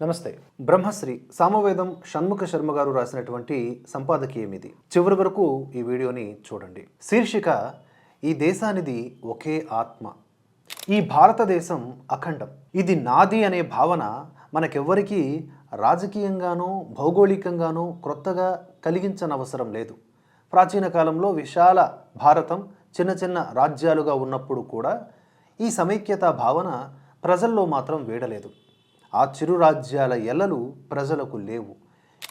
నమస్తే. బ్రహ్మశ్రీ సామవేదం షణ్ముఖ శర్మ గారు రాసినటువంటి సంపాదకీయం ఇది చివరి వరకు ఈ వీడియోని చూడండి. శీర్షిక ఈ దేశానిది ఒకే ఆత్మ. ఈ భారతదేశం అఖండం. ఇది నాది అనే భావన మనకెవ్వరికీ రాజకీయంగానో భౌగోళికంగానో క్రొత్తగా కలిగించనవసరం లేదు. ప్రాచీన కాలంలో విశాల భారతం చిన్న చిన్న రాజ్యాలుగా ఉన్నప్పుడు కూడా ఈ సమైక్యత భావన ప్రజల్లో మాత్రం వీడలేదు. ఆ చిరు రాజ్యాల ఎల్లలు ప్రజలకు లేవు.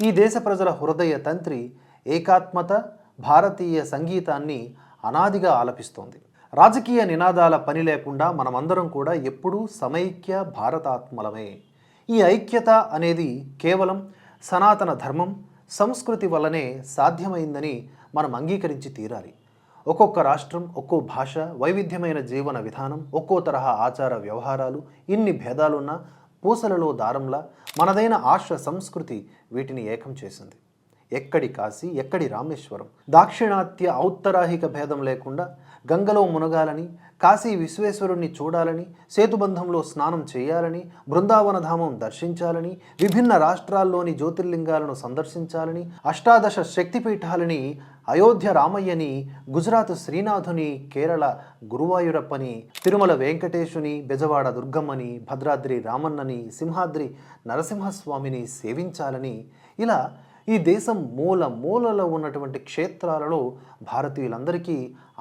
ఈ దేశ ప్రజల హృదయ తంత్రి ఏకాత్మత భారతీయ సంగీతాన్ని అనాదిగా ఆలపిస్తోంది. రాజకీయ నినాదాల పని లేకుండా మనమందరం కూడా ఎప్పుడూ సమైక్య భారతాత్మలమే. ఈ ఐక్యత అనేది కేవలం సనాతన ధర్మం సంస్కృతి వల్లనే సాధ్యమైందని మనం అంగీకరించి తీరాలి. ఒక్కొక్క రాష్ట్రం ఒక్కో భాష వైవిధ్యమైన జీవన విధానం ఒక్కో తరహా ఆచార వ్యవహారాలు ఇన్ని భేదాలున్నా పూసలలో దారంలా మనదైన ఆశ్ర సంస్కృతి వీటిని ఏకం చేసింది. ఎక్కడి కాశీ ఎక్కడి రామేశ్వరం? దాక్షిణాత్య ఔత్తరాహిక భేదం లేకుండా గంగలో మునగాలని కాశీ విశ్వేశ్వరుణ్ణి చూడాలని సేతుబంధంలో స్నానం చేయాలని బృందావనధామం దర్శించాలని విభిన్న రాష్ట్రాల్లోని జ్యోతిర్లింగాలను సందర్శించాలని అష్టాదశ శక్తిపీఠాలని అయోధ్య రామయ్యని గుజరాత్ శ్రీనాథుని కేరళ గురువాయూరప్పని తిరుమల వెంకటేశుని బెజవాడ దుర్గమ్మని భద్రాద్రి రామన్నని సింహాద్రి నరసింహస్వామిని సేవించాలని ఇలా ఈ దేశం మూల మూలలో ఉన్నటువంటి క్షేత్రాలలో భారతీయులందరికీ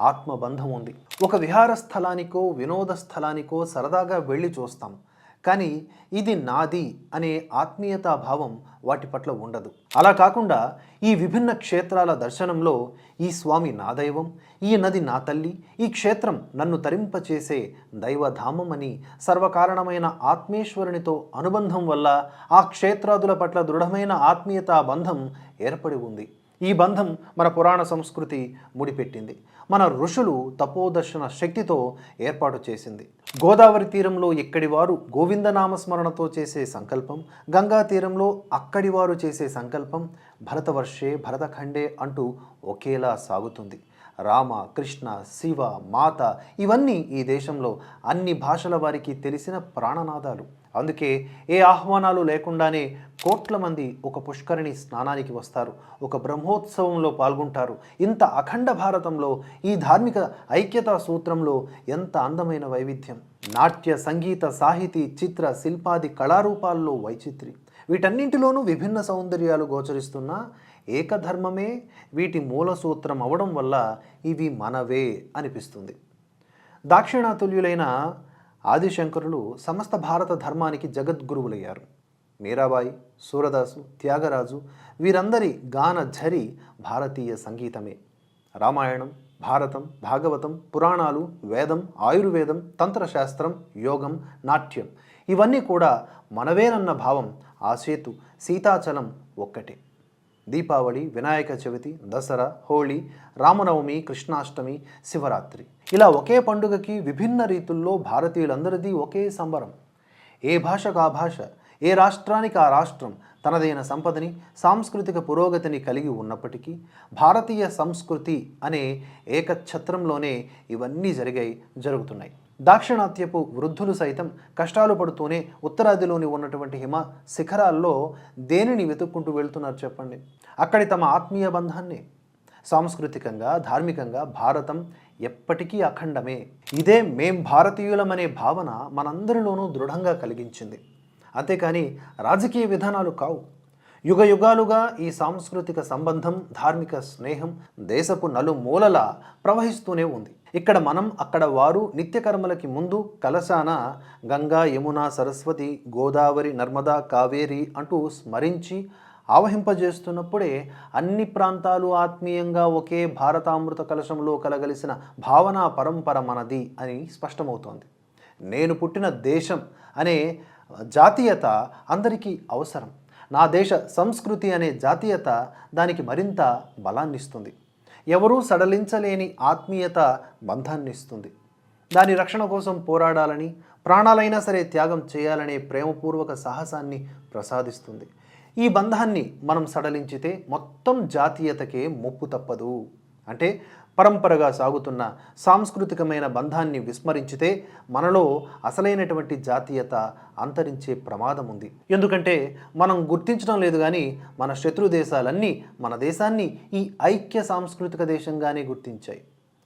ఆత్మబంధం ఉంది. ఒక విహార స్థలానికో వినోద స్థలానికో సరదాగా వెళ్ళి చూస్తాం. కానీ ఇది నాది అనే ఆత్మీయతా భావం వాటి పట్ల ఉండదు. అలా కాకుండా ఈ విభిన్న క్షేత్రాల దర్శనంలో ఈ స్వామి నా దైవం ఈ నది నా తల్లి ఈ క్షేత్రం నన్ను తరింపచేసే దైవధామం అని సర్వకారణమైన ఆత్మేశ్వరునితో అనుబంధం వల్ల ఆ క్షేత్రాదుల పట్ల దృఢమైన ఆత్మీయతా బంధం ఏర్పడి ఉంది. ఈ బంధం మన పురాణ సంస్కృతి ముడిపెట్టింది. మన ఋషులు తపోదర్శన శక్తితో ఏర్పాటు చేసింది. గోదావరి తీరంలో ఇక్కడి వారు గోవిందనామస్మరణతో చేసే సంకల్పం గంగా తీరంలో అక్కడి వారు చేసే సంకల్పం భరతవర్షే భరతఖండే అంటూ ఒకేలా సాగుతుంది. రామ కృష్ణ శివ మాత ఇవన్నీ ఈ దేశంలో అన్ని భాషల వారికి తెలిసిన ప్రాణనాదాలు అందుకే ఏ ఆహ్వానాలు లేకుండానే కోట్ల మంది ఒక పుష్కరిణి స్నానానికి వస్తారు. ఒక బ్రహ్మోత్సవంలో పాల్గొంటారు. ఇంత అఖండ భారతంలో ఈ ధార్మిక ఐక్యతా సూత్రంలో ఎంత అందమైన వైవిధ్యం. నాట్య సంగీత సాహితీ చిత్ర శిల్పాది కళారూపాల్లో వైచిత్రి వీటన్నింటిలోనూ విభిన్న సౌందర్యాలు గోచరిస్తున్న ఏకధర్మమే వీటి మూల సూత్రం అవడం వల్ల ఇవి మనవే అనిపిస్తుంది. దాక్షిణాతుల్యులైన ఆదిశంకరులు సమస్త భారత ధర్మానికి జగద్గురువులయ్యారు. మీరాబాయి సూరదాసు త్యాగరాజు వీరందరి గాన ఝరి భారతీయ సంగీతమే. రామాయణం భారతం భాగవతం పురాణాలు వేదం ఆయుర్వేదం తంత్రశాస్త్రం యోగం నాట్యం ఇవన్నీ కూడా మనవేనన్న భావం ఆసేతు సీతాచలం ఒక్కటే. దీపావళి వినాయక చవితి దసరా హోళీ రామనవమి కృష్ణాష్టమి శివరాత్రి. ఇలా ఒకే పండుగకి విభిన్న రీతుల్లో భారతీయులందరిది ఒకే సంబరం. ఏ భాషకు ఆ భాష ఏ రాష్ట్రానికి ఆ రాష్ట్రం తనదైన సంపదని సాంస్కృతిక పురోగతిని కలిగి ఉన్నప్పటికీ భారతీయ సంస్కృతి అనే ఏకఛత్రంలోనే ఇవన్నీ జరిగాయి జరుగుతున్నాయి. దాక్షిణాత్యపు వృద్ధులు సైతం కష్టాలు పడుతూనే ఉత్తరాదిలోని ఉన్నటువంటి హిమ శిఖరాల్లో దేనిని వెతుక్కుంటూ వెళ్తున్నారు చెప్పండి? అక్కడి తమ ఆత్మీయ బంధాన్ని. సాంస్కృతికంగా ధార్మికంగా భారతం ఎప్పటికీ అఖండమే. ఇదే మేం భారతీయులమనే భావన మనందరిలోనూ దృఢంగా కలిగించింది. అంతేకాని రాజకీయ విధానాలు కావు. యుగ యుగాలుగా ఈ సాంస్కృతిక సంబంధం ధార్మిక స్నేహం దేశపు నలుమూలలా ప్రవహిస్తూనే ఉంది. ఇక్కడ మనం అక్కడ వారు నిత్యకర్మలకి ముందు కలశాన గంగా యమున సరస్వతి గోదావరి నర్మదా కావేరి అంటూ స్మరించి ఆవహింపజేస్తున్నప్పుడే అన్ని ప్రాంతాలు ఆత్మీయంగా ఒకే భారతామృత కలశంలో కలగలిసిన భావనా పరంపర మనది అని స్పష్టమవుతోంది. నేను పుట్టిన దేశం అనే జాతీయత అందరికీ అవసరం. నా దేశ సంస్కృతి అనే జాతీయత దానికి మరింత బలాన్నిస్తుంది. ఎవరూ సడలించలేని ఆత్మీయత బంధాన్ని ఇస్తుంది దాని రక్షణ కోసం పోరాడాలని ప్రాణాలైనా సరే త్యాగం చేయాలనే ప్రేమపూర్వక సాహసాన్ని ప్రసాదిస్తుంది. ఈ బంధాన్ని మనం సడలించితే మొత్తం జాతీయతకే ముప్పు తప్పదు. అంటే పరంపరగా సాగుతున్న సాంస్కృతికమైన బంధాన్ని విస్మరించితే మనలో అసలైనటువంటి జాతీయత అంతరించే ప్రమాదం ఉంది. ఎందుకంటే మనం గుర్తించడం లేదు కానీ మన శత్రు దేశాలన్నీ మన దేశాన్ని ఈ ఐక్య సాంస్కృతిక దేశంగానే గుర్తించాయి.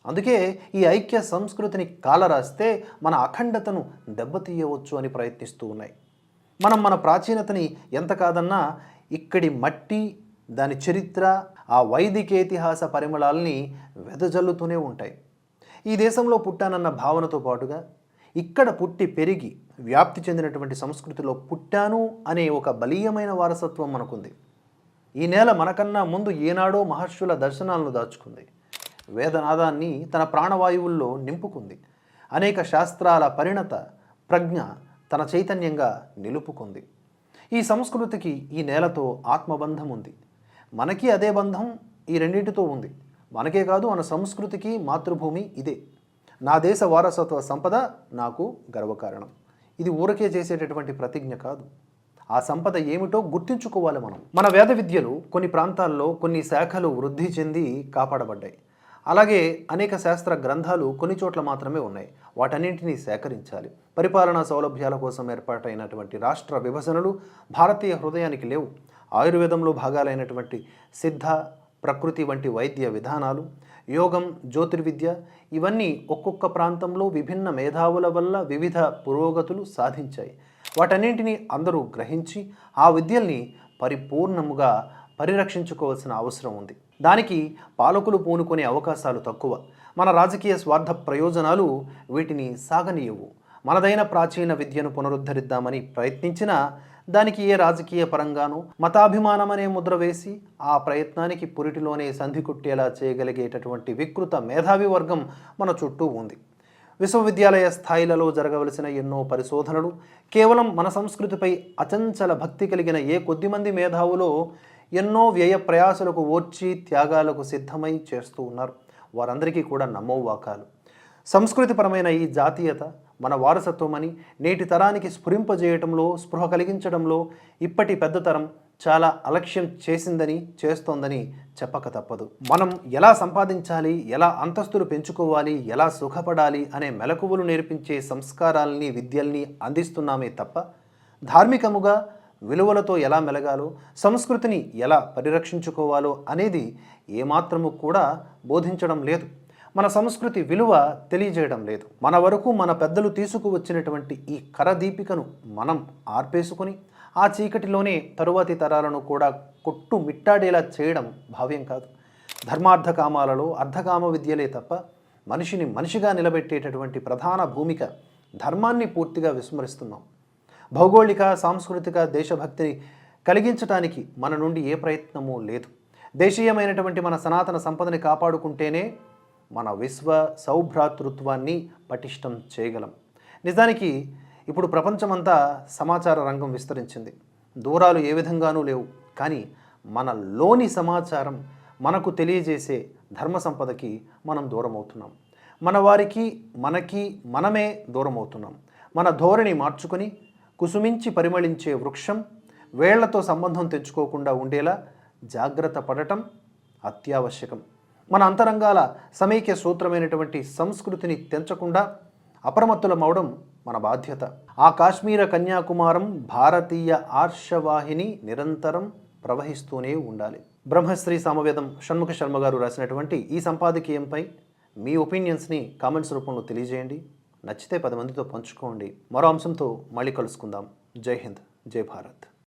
అందుకే ఈ ఐక్య సంస్కృతిని కాలరాస్తే మన అఖండతను దెబ్బతీయవచ్చు అని ప్రయత్నిస్తూ ఉన్నాయి. మనం మన ప్రాచీనతని ఎంత కాదన్నా ఇక్కడి మట్టి దాని చరిత్ర ఆ వైదికేతిహాస పరిమళాలని వెదజల్లుతూనే ఉంటాయి. ఈ దేశంలో పుట్టానన్న భావనతో పాటుగా ఇక్కడ పుట్టి పెరిగి వ్యాప్తి చెందినటువంటి సంస్కృతిలో పుట్టాను అనే ఒక బలీయమైన వారసత్వం మనకుంది. ఈ నేల మనకన్నా ముందు ఏనాడో మహర్షుల దర్శనాలను దాచుకుంది. వేదనాదాన్ని తన ప్రాణవాయువుల్లో నింపుకుంది. అనేక శాస్త్రాల పరిణత ప్రజ్ఞ తన చైతన్యంగా నిలుపుకుంది. ఈ సంస్కృతికి ఈ నేలతో ఆత్మబంధం ఉంది మనకి అదే బంధం ఈ రెండింటితో ఉంది. మనకే కాదు మన సంస్కృతికి మాతృభూమి ఇదే. నా దేశ వారసత్వ సంపద నాకు గర్వకారణం. ఇది ఊరకే చేసేటటువంటి ప్రతిజ్ఞ కాదు. ఆ సంపద ఏమిటో గుర్తించుకోవాలి మనం. మన వేద విద్యలు కొన్ని ప్రాంతాల్లో కొన్ని శాఖలు వృద్ధి చెంది కాపాడబడ్డాయి. అలాగే అనేక శాస్త్ర గ్రంథాలు కొన్ని చోట్ల మాత్రమే ఉన్నాయి. వాటన్నింటినీ సేకరించాలి. పరిపాలనా సౌలభ్యాల కోసం ఏర్పాటైనటువంటి రాష్ట్ర విభజనలు భారతీయ హృదయానికి లేవు. ఆయుర్వేదంలో భాగాలైనటువంటి సిద్ధ ప్రకృతి వంటి వైద్య విధానాలు యోగం జ్యోతిర్విద్య ఇవన్నీ ఒక్కొక్క ప్రాంతంలో విభిన్న మేధావుల వల్ల వివిధ పురోగతులు సాధించాయి. వాటన్నింటినీ అందరూ గ్రహించి ఆ విద్యల్ని పరిపూర్ణముగా పరిరక్షించుకోవాల్సిన అవసరం ఉంది. దానికి పాలకులు పూనుకునే అవకాశాలు తక్కువ. మన రాజకీయ స్వార్థ ప్రయోజనాలు వీటిని సాగనీయవు. మనదైన ప్రాచీన విద్యను పునరుద్ధరిద్దామని ప్రయత్నించినా దానికి ఏ రాజకీయ పరంగానూ మతాభిమానమనే ముద్ర వేసి ఆ ప్రయత్నానికి పురిటిలోనే సంధి కుట్టేలా చేయగలిగేటటువంటి వికృత మేధావి వర్గం మన చుట్టూ ఉంది. విశ్వవిద్యాలయ స్థాయిలలో జరగవలసిన ఎన్నో పరిశోధనలు కేవలం మన సంస్కృతిపై అచంచల భక్తి కలిగిన ఏ కొద్దిమంది మేధావులో ఎన్నో వ్యయ ప్రయాసలకు ఓర్చి త్యాగాలకు సిద్ధమై చేస్తూ ఉన్నారు. వారందరికీ కూడా నమోవాకాలు. సంస్కృతిపరమైన ఈ జాతీయత మన వారసత్వమని నేటి తరానికి స్ఫురింపజేయటంలో స్పృహ కలిగించడంలో ఇప్పటి పెద్ద తరం చాలా అలక్ష్యం చేసిందని చేస్తోందని చెప్పక తప్పదు. మనం ఎలా సంపాదించాలి ఎలా అంతస్తులు పెంచుకోవాలి ఎలా సుఖపడాలి అనే మెలకువలు నేర్పించే సంస్కారాల్ని విద్యల్ని అందిస్తున్నామే తప్ప ధార్మికముగా విలువలతో ఎలా మెలగాలో సంస్కృతిని ఎలా పరిరక్షించుకోవాలో అనేది ఏమాత్రము కూడా బోధించడం లేదు. మన సంస్కృతి విలువ తెలియజేయడం లేదు. మన వరకు మన పెద్దలు తీసుకువచ్చినటువంటి ఈ కరదీపికను మనం ఆర్పేసుకొని ఆ చీకటిలోనే తరువాతి తరాలను కూడా కొట్టు మిట్టాడేలా చేయడం భావ్యం కాదు. ధర్మార్థకామాలలో అర్ధకామ విద్యలే తప్ప మనిషిని మనిషిగా నిలబెట్టేటటువంటి ప్రధాన భూమిక ధర్మాన్ని పూర్తిగా విస్మరిస్తున్నాం. భౌగోళిక సాంస్కృతిక దేశభక్తిని కలిగించటానికి మన నుండి ఏ ప్రయత్నమూ లేదు. దేశీయమైనటువంటి మన సనాతన సంపదని కాపాడుకుంటేనే మన విశ్వ సౌభ్రాతృత్వాన్ని పటిష్టం చేయగలం. నిజానికి ఇప్పుడు ప్రపంచమంతా సమాచార రంగం విస్తరించింది. దూరాలు ఏ విధంగానూ లేవు. కానీ మన లోని సమాచారం మనకు తెలియజేసే ధర్మ సంపదకి మనం దూరం అవుతున్నాం మన వారికి మనకి మనమే దూరం అవుతున్నాం మన ధోరణి మార్చుకొని కుసుమించి పరిమళించే వృక్షం వేళ్ళతో సంబంధం తెచ్చుకోకుండా ఉండేలా జాగ్రత్త పడటం అత్యావశ్యకం. మన అంతరంగాల సమైక్య సూత్రమైనటువంటి సంస్కృతిని తెంచకుండా అప్రమత్తులమవడం మన బాధ్యత. ఆ కాశ్మీర కన్యాకుమారం భారతీయ ఆర్షవాహిని నిరంతరం ప్రవహిస్తూనే ఉండాలి. బ్రహ్మశ్రీ సామవేదం షణ్ముఖ శర్మ గారు రాసినటువంటి ఈ సంపాదకీయంపై మీ ఒపీనియన్స్ని కామెంట్స్ రూపంలో తెలియజేయండి. నచ్చితే పది మందితో పంచుకోండి. మరో అంశంతో మళ్ళీ కలుసుకుందాం. జై హింద్. జై భారత్.